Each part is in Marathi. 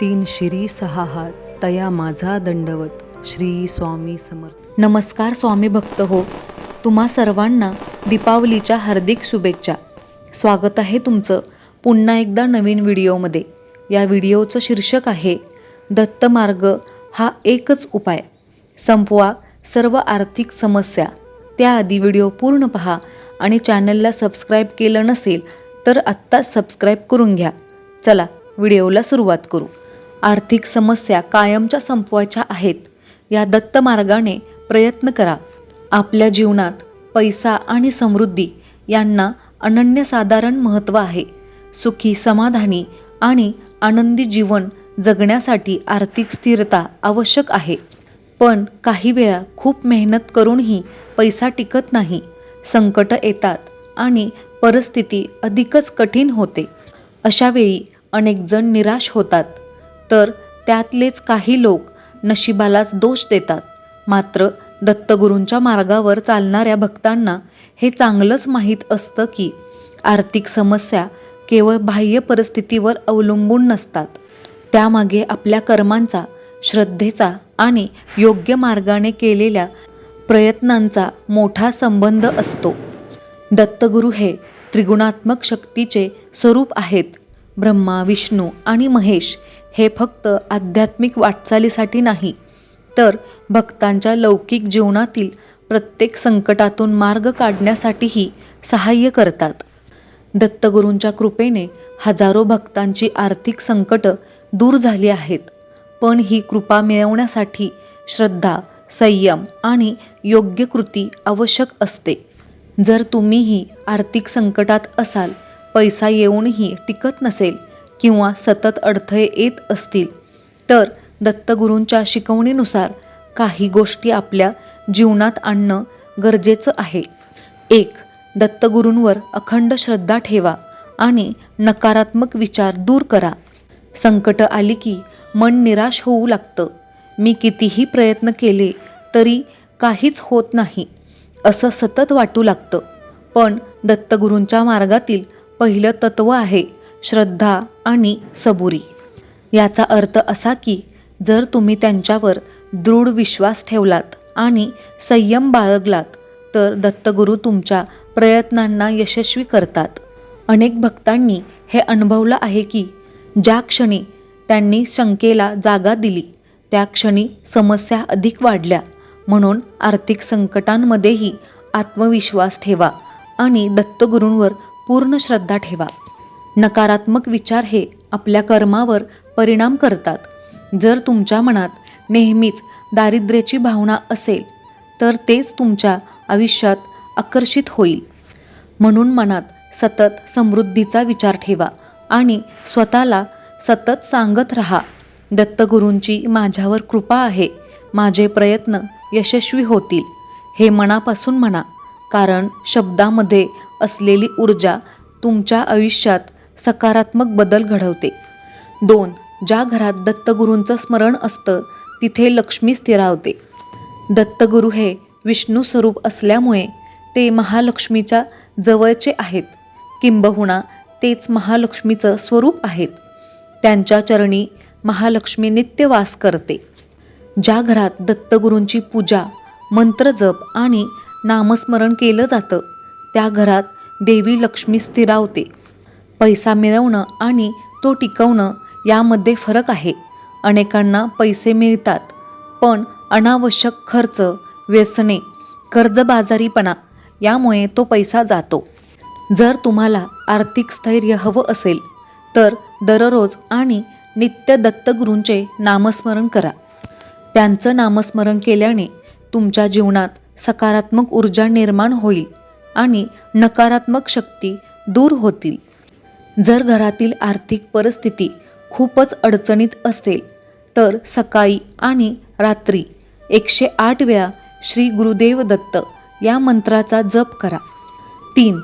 तीन शिरी सहा हात तया माझा दंडवत श्री स्वामी समर्थ. नमस्कार स्वामी भक्त हो तुम्हा सर्वांना दीपावलीच्या हार्दिक शुभेच्छा. स्वागत आहे तुमचं पुन्हा एकदा नवीन व्हिडिओमध्ये. या व्हिडिओचं शीर्षक आहे दत्तमार्ग हा एकच उपाय. संपवा सर्व आर्थिक समस्या. त्याआधी व्हिडिओ पूर्ण पहा आणि चॅनलला सबस्क्राईब केलं नसेल तर आत्ताच सबस्क्राईब करून घ्या. चला व्हिडिओला सुरुवात करू. आर्थिक समस्या कायमच्या संपवायच्या आहेत. या दत्त मार्गाने प्रयत्न करा. आपल्या जीवनात पैसा आणि समृद्धी यांना अनन्यसाधारण महत्त्व आहे. सुखी समाधानी आणि आनंदी जीवन जगण्यासाठी आर्थिक स्थिरता आवश्यक आहे. पण काही वेळा खूप मेहनत करूनही पैसा टिकत नाही. संकट येतात आणि परिस्थिती अधिकच कठीण होते. अशावेळी अनेकजण निराश होतात. तर त्यातलेच काही लोक नशिबालाच दोष देतात. मात्र दत्तगुरूंच्या मार्गावर चालणाऱ्या भक्तांना हे चांगलंच माहीत असतं की आर्थिक समस्या केवळ बाह्य परिस्थितीवर अवलंबून नसतात. त्यामागे आपल्या कर्मांचा श्रद्धेचा आणि योग्य मार्गाने केलेल्या प्रयत्नांचा मोठा संबंध असतो. दत्तगुरू हे त्रिगुणात्मक शक्तीचे स्वरूप आहेत. ब्रह्मा विष्णू आणि महेश हे फक्त आध्यात्मिक वाटचालीसाठी नाही तर भक्तांच्या लौकिक जीवनातील प्रत्येक संकटातून मार्ग काढण्यासाठीही सहाय्य करतात. दत्तगुरूंच्या कृपेने हजारो भक्तांची आर्थिक संकटं दूर झाली आहेत पण ही कृपा मिळवण्यासाठी श्रद्धा संयम आणि योग्य कृती आवश्यक असते. जर तुम्हीही आर्थिक संकटात असाल पैसा येऊनही टिकत नसेल किंवा सतत अडथळे येत असतील तर दत्तगुरूंच्या शिकवणीनुसार काही गोष्टी आपल्या जीवनात आणणं गरजेचं आहे. एक दत्तगुरूंवर अखंड श्रद्धा ठेवा आणि नकारात्मक विचार दूर करा. संकट आली की मन निराश होऊ लागतं. मी कितीही प्रयत्न केले तरी काहीच होत नाही असं सतत वाटू लागतं. पण दत्तगुरूंच्या मार्गातील पहिलं तत्त्व आहे श्रद्धा आणि सबुरी. याचा अर्थ असा की जर तुम्ही त्यांच्यावर दृढ विश्वास ठेवलात आणि संयम बाळगलात तर दत्तगुरू तुमच्या प्रयत्नांना यशस्वी करतात. अनेक भक्तांनी हे अनुभवलं आहे की ज्या क्षणी त्यांनी शंकेला जागा दिली त्या क्षणी समस्या अधिक वाढल्या. म्हणून आर्थिक संकटांमध्येही आत्मविश्वास ठेवा आणि दत्तगुरूंवर पूर्ण श्रद्धा ठेवा. नकारात्मक विचार हे आपल्या कर्मावर परिणाम करतात. जर तुमच्या मनात नेहमीच दारिद्र्याची भावना असेल तर तेच तुमच्या आयुष्यात आकर्षित होईल. म्हणून मनात सतत समृद्धीचा विचार ठेवा आणि स्वतःला सतत सांगत रहा दत्तगुरूंची माझ्यावर कृपा आहे. माझे प्रयत्न यशस्वी होतील हे मनापासून म्हणा कारण शब्दामध्ये असलेली ऊर्जा तुमच्या आयुष्यात सकारात्मक बदल घडवते. दोन ज्या घरात दत्तगुरूंचं स्मरण असतं तिथे लक्ष्मी स्थिरावते. दत्तगुरू हे विष्णू स्वरूप असल्यामुळे ते महालक्ष्मीच्या जवळचे आहेत. किंबहुना तेच महालक्ष्मीचं स्वरूप आहेत. त्यांच्या चरणी महालक्ष्मी नित्य वास करते. ज्या घरात दत्तगुरूंची पूजा मंत्रजप आणि नामस्मरण केलं जातं त्या घरात देवी लक्ष्मी स्थिरावते. पैसा मिळवणं आणि तो टिकवणं यामध्ये फरक आहे. अनेकांना पैसे मिळतात पण अनावश्यक खर्च व्यसने कर्जबाजारीपणा यामुळे तो पैसा जातो. जर तुम्हाला आर्थिक स्थैर्य हवं असेल तर दररोज आणि नित्य दत्तगुरूंचे नामस्मरण करा. त्यांचं नामस्मरण केल्याने तुमच्या जीवनात सकारात्मक ऊर्जा निर्माण होईल आणि नकारात्मक शक्ती दूर होतील. जर घरातील आर्थिक परिस्थिती खूपच अडचणीत असेल तर सकाळी आणि रात्री एकशे आठ वेळा श्री गुरुदेव दत्त या मंत्राचा जप करा. तीन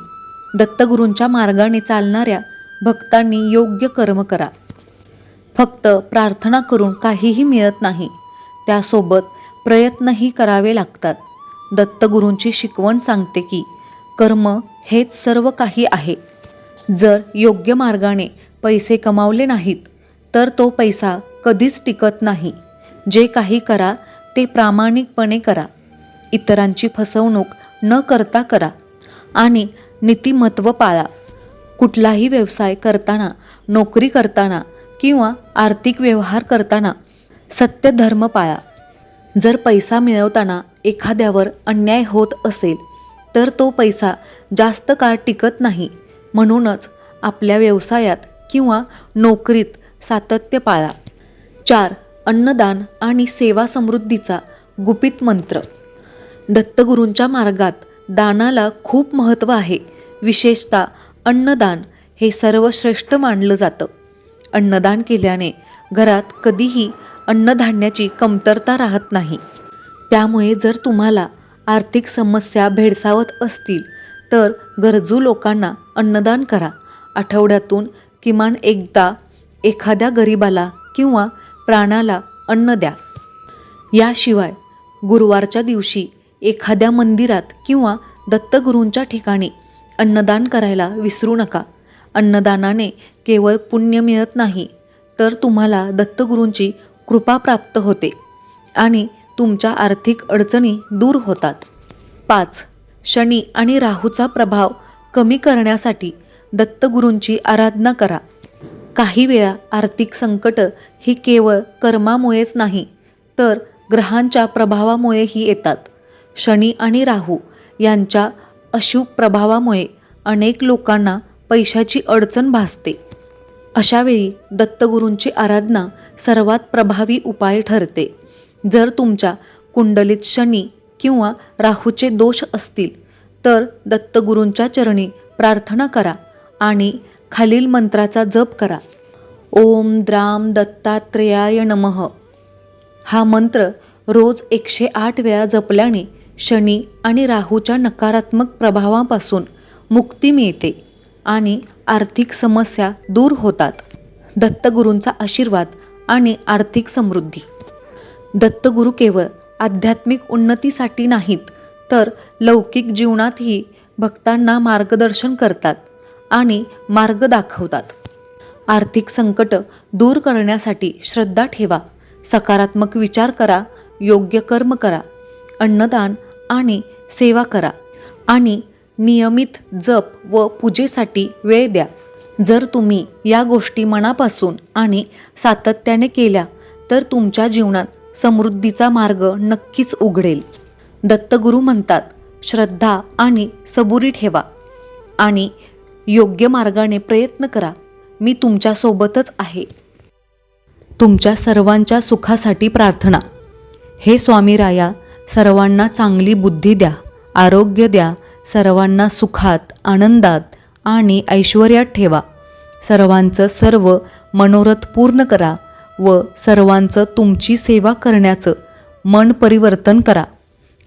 दत्तगुरूंच्या मार्गाने चालणाऱ्या भक्तांनी योग्य कर्म करा. फक्त प्रार्थना करून काहीही मिळत नाही त्यासोबत प्रयत्नही करावे लागतात. दत्तगुरूंची शिकवण सांगते की कर्म हेच सर्व काही आहे. जर योग्य मार्गाने पैसे कमावले नाहीत तर तो पैसा कधीच टिकत नाही. जे काही करा ते प्रामाणिकपणे करा. इतरांची फसवणूक न करता करा आणि नीतिमत्व पाळा. कुठलाही व्यवसाय करताना नोकरी करताना किंवा आर्थिक व्यवहार करताना सत्यधर्म पाळा. जर पैसा मिळवताना एखाद्यावर अन्याय होत असेल तर तो पैसा जास्त काळ टिकत नाही. म्हणूनच आपल्या व्यवसायात किंवा नोकरीत सातत्य पाळा. चार अन्नदान आणि सेवा समृद्धीचा गुपित मंत्र. दत्तगुरूंच्या मार्गात दानाला खूप महत्त्व आहे. विशेषतः अन्नदान हे सर्वश्रेष्ठ मानलं जातं. अन्नदान केल्याने घरात कधीही अन्नधान्याची कमतरता राहत नाही. त्यामुळे जर तुम्हाला आर्थिक समस्या भेडसावत असतील तर गरजू लोकांना अन्नदान करा. आठवड्यातून किमान एकदा एखाद्या गरिबाला किंवा प्राण्याला अन्न द्या. याशिवाय गुरुवारच्या दिवशी एखाद्या मंदिरात किंवा दत्तगुरूंच्या ठिकाणी अन्नदान करायला विसरू नका. अन्नदानाने केवळ पुण्य मिळत नाही तर तुम्हाला दत्तगुरूंची कृपा प्राप्त होते आणि तुमच्या आर्थिक अडचणी दूर होतात. पाच. शनी आणि राहूचा प्रभाव कमी करण्यासाठी दत्तगुरूंची आराधना करा. काही वेळा आर्थिक संकट ही केवळ कर्मामुळेच नाही तर ग्रहांच्या प्रभावामुळेही येतात. शनी आणि राहू यांच्या अशुभ प्रभावामुळे अनेक लोकांना पैशाची अडचण भासते. अशावेळी दत्तगुरूंची आराधना सर्वात प्रभावी उपाय ठरते. जर तुमच्या कुंडलीत शनी किंवा राहूचे दोष असतील तर दत्तगुरूंच्या चरणी प्रार्थना करा आणि खालील मंत्राचा जप करा. ओम द्राम दत्तात्रेयाय नमः. हा मंत्र रोज एकशे आठ वेळा जपल्याने शनी आणि राहूच्या नकारात्मक प्रभावापासून मुक्ती मिळते आणि आर्थिक समस्या दूर होतात. दत्तगुरूंचा आशीर्वाद आणि आर्थिक समृद्धी. दत्तगुरू केवळ आध्यात्मिक उन्नतीसाठी नाहीत तर लौकिक जीवनातही भक्तांना मार्गदर्शन करतात आणि मार्ग दाखवतात. आर्थिक संकट दूर करण्यासाठी श्रद्धा ठेवा सकारात्मक विचार करा योग्य कर्म करा अन्नदान आणि सेवा करा आणि नियमित जप व पूजेसाठी वेळ द्या. जर तुम्ही या गोष्टी मनापासून आणि सातत्याने केल्या तर तुमच्या जीवनात समृद्धीचा मार्ग नक्कीच उघडेल. दत्तगुरू म्हणतात श्रद्धा आणि सबुरी ठेवा. आणि योग्य मार्गाने प्रयत्न करा. मी तुमच्यासोबतच आहे. तुमच्या सर्वांच्या सुखासाठी प्रार्थना. हे स्वामी राया सर्वांना चांगली बुद्धी द्या आरोग्य द्या सर्वांना सुखात आनंदात आणि ऐश्वर्यात ठेवा. सर्वांचं सर्व मनोरथ पूर्ण करा व सर्वांचं तुमची सेवा करण्याचं मन परिवर्तन करा.